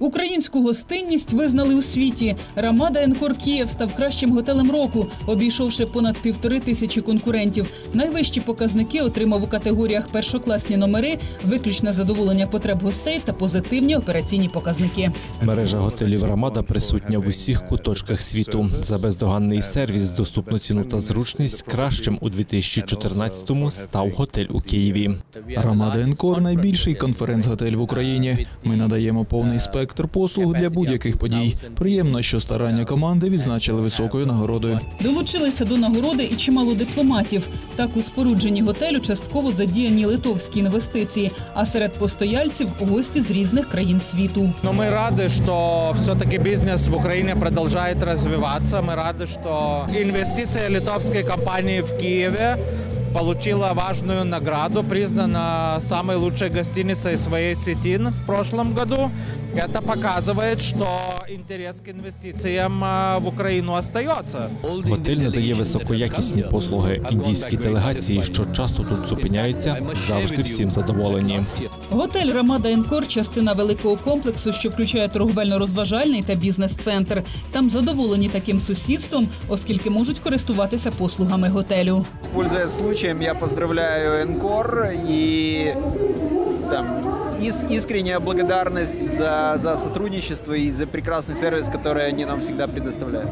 Українську гостинність визнали у світі. Рамада Енкор Київ став кращим готелем року, обійшовши понад півтори тисячі конкурентів. Найвищі показники отримав у категоріях першокласні номери, виключне задоволення потреб гостей та позитивні операційні показники. Мережа готелів Рамада присутня в усіх куточках світу. За бездоганний сервіс, доступну ціну та зручність кращим у 2014-му став готель у Києві. Рамада Енкор найбільший конференц-готель в Україні. Ми надаємо повний спектр послуг для будь-яких подій. Приємно, що старання команди відзначили високою нагородою. Долучилися до нагороди і чимало дипломатів. Так у спорудженні готелю частково задіяні литовські інвестиції, а серед постояльців гості з різних країн світу. Но мы рады, что все-таки бизнес в Украине продолжает развиваться. Мы рады, что инвестиция литовской компании в Киеве получила важную награду, признана самой лучшей гостиницей своей сети в прошлом году. Это показывает, что интерес к инвестициям в Украину остается. Готель надає високоякісні послуги. Індійські делегації, що часто тут зупиняються, завжди всім задоволені. Готель Рамада Енкор частина великого комплексу, що включає торговельно-розважальний та бізнес-центр. Там задоволені таким сусідством, оскільки можуть користуватися послугами готелю. Пользуясь случаем, я поздравляю Энкор и там, ис- искренняя благодарность за, за сотрудничество и за прекрасный сервис, который они нам всегда предоставляют.